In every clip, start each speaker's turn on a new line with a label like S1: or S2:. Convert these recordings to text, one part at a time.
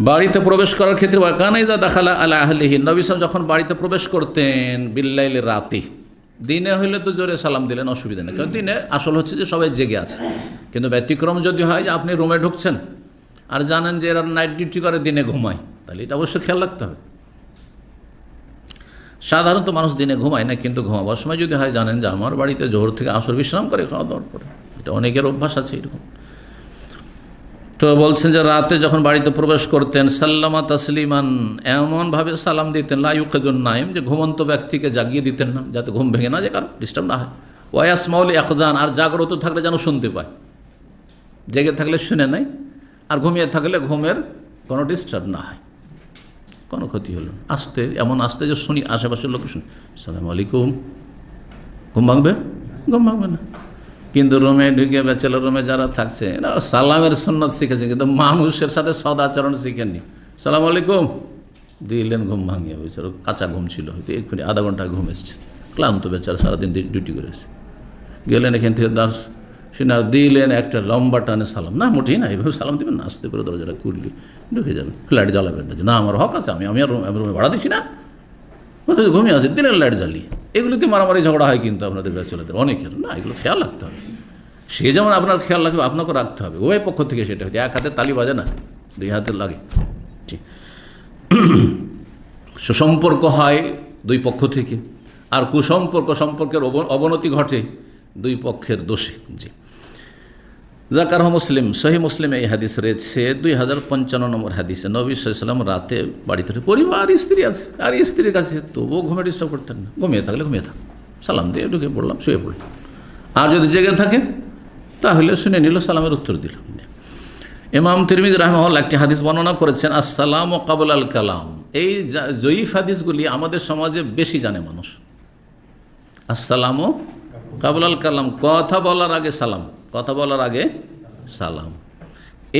S1: বাড়িতে প্রবেশ করার ক্ষেত্রে ওয়াকানাইদা দাখালা আলা আহলিহি, নবী সাহেব যখন বাড়িতে প্রবেশ করতেন বিল্লাইলে রাতে, দিনে হইলে তো জোরে সালাম দিলেন, অসুবিধা নেই। কারণ দিনে আসল হচ্ছে যে সবাই জেগে আছে। কিন্তু ব্যতিক্রম যদি হয় যে আপনি রুমে ঢুকছেন আর জানেন যে এরা নাইট ডিউটি করে, দিনে ঘুমায়, তাহলে এটা অবশ্যই খেয়াল রাখতে হবে। সাধারণত মানুষ দিনে ঘুমায় না, কিন্তু ঘুমাবার সময় যদি হয় জানেন যে আমার বাড়িতে জোহর থেকে আসর বিশ্রাম করে খাওয়া দাওয়ার পরে। এটা অনেকের অভ্যাস আছে এরকম। তো বলছেন যে রাতে যখন বাড়িতে প্রবেশ করতেন, সাল্লামা তসলিমান এমনভাবে সালাম দিতেন লাইকেজন নাইম, যে ঘুমন্ত ব্যক্তিকে জাগিয়ে দিতেন না, যাতে ঘুম ভেঙে না যে কারও ডিস্টার্ব না হয়। ওয়াস মাউলি একদান আর জাগ্রত থাকলে যেন শুনতে পায়। জেগে থাকলে শুনে নেয়, আর ঘুমিয়ে থাকলে ঘুমের কোনো ডিস্টার্ব না হয়। কোনো ক্ষতি হলো আসতে, এমন আসতে যে শুনি, আশেপাশের লোক শুনি, সালাম আলাইকুম, ঘুম ভাঙবে? ঘুম ভাঙবে না। কিন্তু রুমে ঢুকে ব্যাচেলার রুমে যারা থাকছে, এরা সালামের সন্ন্যত শিখেছে, কিন্তু মানুষের সাথে সদাচরণ শিখেননি। সালাম আলাইকুম। দিলেন ঘুম ভাঙিয়ে বেচারো কাঁচা ঘুম ছিল, হয়তো এক্ষুনি আধা ঘণ্টা ঘুম এসছে। ক্লান্ত বেচারা সারাদিন ডিউটি করে এসছে। গেলেন এখান থেকে দাস শুনে দিলেন একটা লম্বা টানে সালাম। না মোটেই না এইভাবে সালাম দেবেন না, আসতে করে দরজাটা খুললি, ঢুকে যাবেন লাইট জ্বালাবেন না, আমার হক আছে, আমি আমি আর রুম- ভাড়া দিচ্ছি না। ঘুমিয়ে আছে দিলেন লাইট জ্বালিয়ে এগুলিতে মারামারি ঝগড়া হয় কিন্তু আপনাদের ব্যাচেলাদের অনেকের, না, এগুলো খেয়াল রাখতে হবে। সে যেমন আপনার খেয়াল রাখবে, আপনাকেও রাখতে হবে। উভয় পক্ষ থেকে সেটা হচ্ছে এক হাতে তালি বাজে না, দুই হাতে লাগে। ঠিক। সুসম্পর্ক হয় দুই পক্ষ থেকে। আর কুসম্পর্ক, সম্পর্কের অব- অবনতি ঘটে দুই পক্ষের দোষে। জি। জাকার মুসলিম সহি মুসলিমে এই হাদিস রয়েছে, দুই হাজার পঞ্চান্ন নম্বর হাদিসে। নবী সাল্লাম রাতে বাড়িতে পরিবার, স্ত্রী আছে, আর স্ত্রীর কাছে, তবুও ঘুমে ডিস্টার্ব করতেন না, ঘুমিয়ে থাকলে ঘুমিয়ে থাক। সালাম দিয়ে ঢুকে পড়লাম, শুয়ে পড়লাম। আর যদি জেগে থাকে, তাহলে শুনে নিল, সালামের উত্তর দিল। ইমাম তিরমিদ রাহমহল একটি হাদিস বর্ণনা করেছেন, আসসালাম ও কাবুল আল কালাম। এই জয়ীফ হাদিসগুলি আমাদের সমাজে বেশি জানে মানুষ। আসসালাম ও কাবুল আল কালাম। কথা বলার আগে সালাম। কথা বলার আগে সালাম।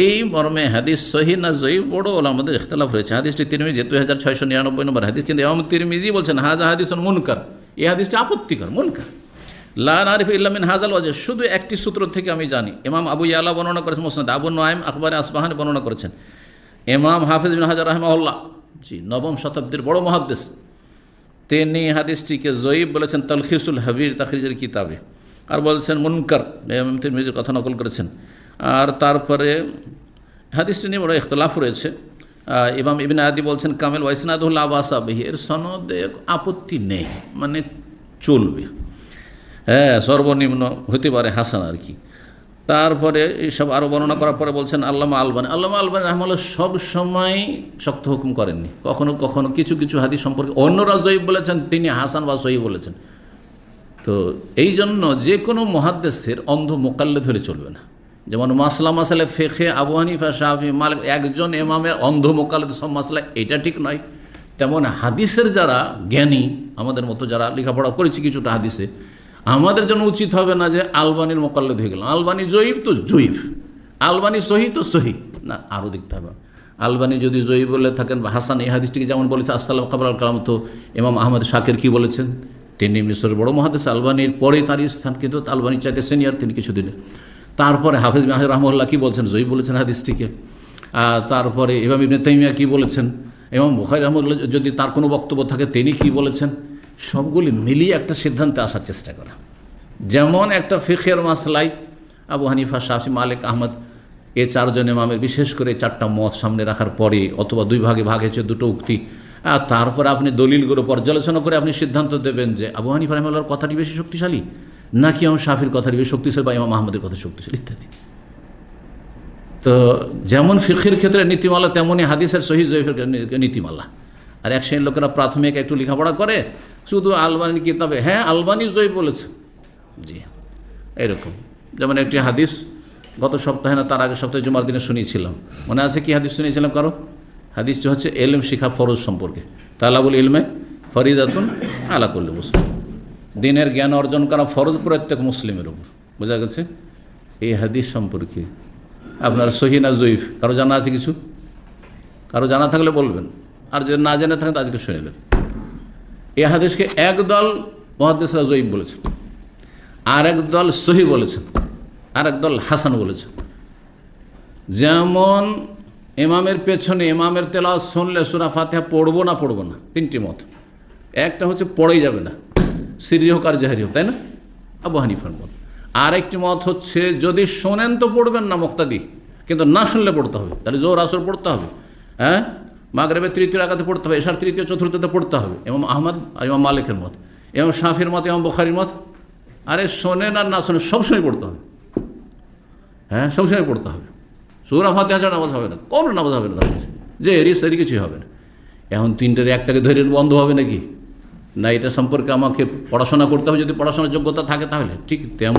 S1: এই মর্মে হাদিস সহি না জয়ী বড় ওলা আমাদের ইখতলাফ রয়েছে। হাদিসটি তিরমিজি, দুই হাজার ছয়শো নিরানব্বই নম্বর হাদিস। কিন্তু ইমাম তিরমিজি বলছেন হাজা হাদিস মুনকার। এই হাদিসটি আপত্তিকর, মুনকার। লা আরিফ ইল্লামিন হাজাল ওয়াজে শুধু একটি সূত্র থেকে আমি জানি, ইমাম আবু ইয়ালা বর্ণনা করেছেন, মোসনাদ আবু নোয়াইম আকবরে আসবাহান বর্ণনা করেছেন। ইমাম হাফিজ বিন হাজার রহমাউল্লাহ জি, নবম শতাব্দীর বড় মহাদ্দেশ তিনি হাদিসটিকে জয়ীব বলেছেন, তলখিসুল হাবির তাখরিজের কিতাবে। আর বলছেন মুনকার তিরমিজির কথা নকল করেছেন। আর তারপরে হাদিসটি নিয়ে বড় ইখতলাফ রয়েছে। ইমাম ইবিন আদি বলছেন, কামেল ওয়াইসনাদুল্লাহ আবাসাবিহি এর সনদে আপত্তি নেই মানে চলবে। হ্যাঁ সর্বনিম্ন হতে পারে হাসান আর কি। তারপরে এইসব আরও বর্ণনা করার পরে বলছেন আল্লামা আলবানি। আল্লামা আলবানি রহমাল্লাহ সব সময় শক্ত হুকুম করেননি। কখনো কখনো কিছু কিছু হাদিস সম্পর্কে অন্যরা জয়ীব বলেছেন, তিনি হাসান বা সহি বলেছেন। তো এই জন্য যে কোনো মহাদ্দেশের অন্ধ মোকাল্লে ধরে চলবে না। যেমন মাসলা মাসালে ফেখে আবু হানিফা শাহি মালিক একজন এমামের অন্ধ মোকাল্লে সব মাসলা, এটা ঠিক নয়। তেমন হাদিসের যারা জ্ঞানী, আমাদের মতো যারা লেখাপড়া করেছি কিছুটা হাদিসে, আমাদের জন্য উচিত হবে না যে আলবানির মোকাল্লে হয়ে গেলাম আলবানি জয়ীব তো জয়ীব। আলবানি সহি তো সহি। না আরও দেখতে হবে। আলবানি যদি জয়ী বলে থাকেন বা হাসান এই হাদিসটিকে যেমন বলেছে, আসসালাম কাবর আল কালাম তো ইমাম আহমদ শাকের কি বলেছেন? তিনি মিশরের বড় মহাদেশ আলবানির পরে তার স্থান, কিন্তু আলবানির চাইতে সিনিয়র তিনি কিছু কিছুদিনের। তারপরে হাফিজ মাহির রহমুল্লাহ কী বলছেন? জয়ী বলেছেন হাদিসটিকে। তারপরে ইমাম ইবনে তাইমিয়া কী বলেছেন? এবং বুখারি রহমুল্লাহ যদি তার কোনো বক্তব্য থাকে, তিনি কী বলেছেন? সবগুলি মিলিয়ে একটা সিদ্ধান্তে আসার চেষ্টা করা। যেমন একটা ফিখের মাসলাই, আবু হানিফা শাহি মালিক, আহমদ, এ চারজন ইমামের বিশেষ করে চারটা মত সামনে রাখার পরে, অথবা দুই ভাগে ভাগ হয়েছে, দুটো উক্তি। তারপরে আপনি দলিলগুলো পর্যালোচনা করে আপনি সিদ্ধান্ত দেবেন যে আবু হানিফা রহমাল্লার কথাটি বেশি শক্তিশালী? নাকি আমার শাফির কথাটি বেশি শক্তিশালী বা ইমাম আহমদের কথা শক্তিশালী? ইত্যাদি। তো যেমন ফিখির ক্ষেত্রে নীতিমালা তেমনই হাদিসের সহি জয়ীফের নীতিমালা। আর এক শ্রেণির লোকেরা প্রাথমিক একটু লেখাপড়া করে, শুধু আলবানি কিতাবে। হ্যাঁ আলবানি জয়ী বলেছে। জি এরকম যেমন একটি হাদিস, গত সপ্তাহে না, তার আগের সপ্তাহে জুমার দিনে শুনিয়েছিলাম। মনে আছে কি হাদিস শুনিয়েছিলাম কারও? হাদিসটি হচ্ছে এলম শিখা ফরজ সম্পর্কে। তালাবুল ইলমে ফরিদাতুন আলা করলে মুসলিম দিনের জ্ঞান অর্জন করা ফরজ প্রত্যেক মুসলিমের উপর। বোঝা গেছে? এই হাদিস সম্পর্কে আপনার সহিনা জয়ীফ? কারও জানা আছে কিছু? কারও জানা থাকলে বলবেন। আর যদি না জেনে থাকেন আজকে শুনিলেন এই হাদিসকে একদল মহাদেশরা জয়ীব বলেছেন। আর এক দল সহি বলেছেন। আর এক দল হাসান বলেছেন। যেমন ইমামের পেছনে এমামের তেলাওয়াত শুনলে সুরা ফাতিহা পড়ব না পড়ব না? তিনটি মত। একটা হচ্ছে পড়েই যাবে না। সিরি হোক আর জাহারি হোক, তাই না? আবু হানিফার মত। আর একটি মত হচ্ছে, যদি শোনেন তো পড়বেন না মোক্তাদি, কিন্তু না শুনলে পড়তে হবে। তাহলে জোর আসর পড়তে হবে। হ্যাঁ? মাগরেবের তৃতীয় রাখাতে পড়তে হবে, এশার তৃতীয়, চতুর্থতে পড়তে হবে। এবং আহমদ ইমাম মালিকের মত। এবং শাফির মত এবং বখারির মত। আরে শোনেন আর না শোনেন সবসময় পড়তে হবে। হ্যাঁ? সবসময় পড়তে হবে। সুরা ফাতেহা ছাড়া নামাজ হবে না। কোনো নামাজ হবে না তার যে এরি সেরি কিছুই হবে। না এখন তিনটার একটাকে ধরে বন্ধ হবে নাকি? না, এটা সম্পর্কে আমাকে পড়াশোনা করতে হবে। যদি পড়াশোনার যোগ্যতা থাকে তাহলে। ঠিক তেমন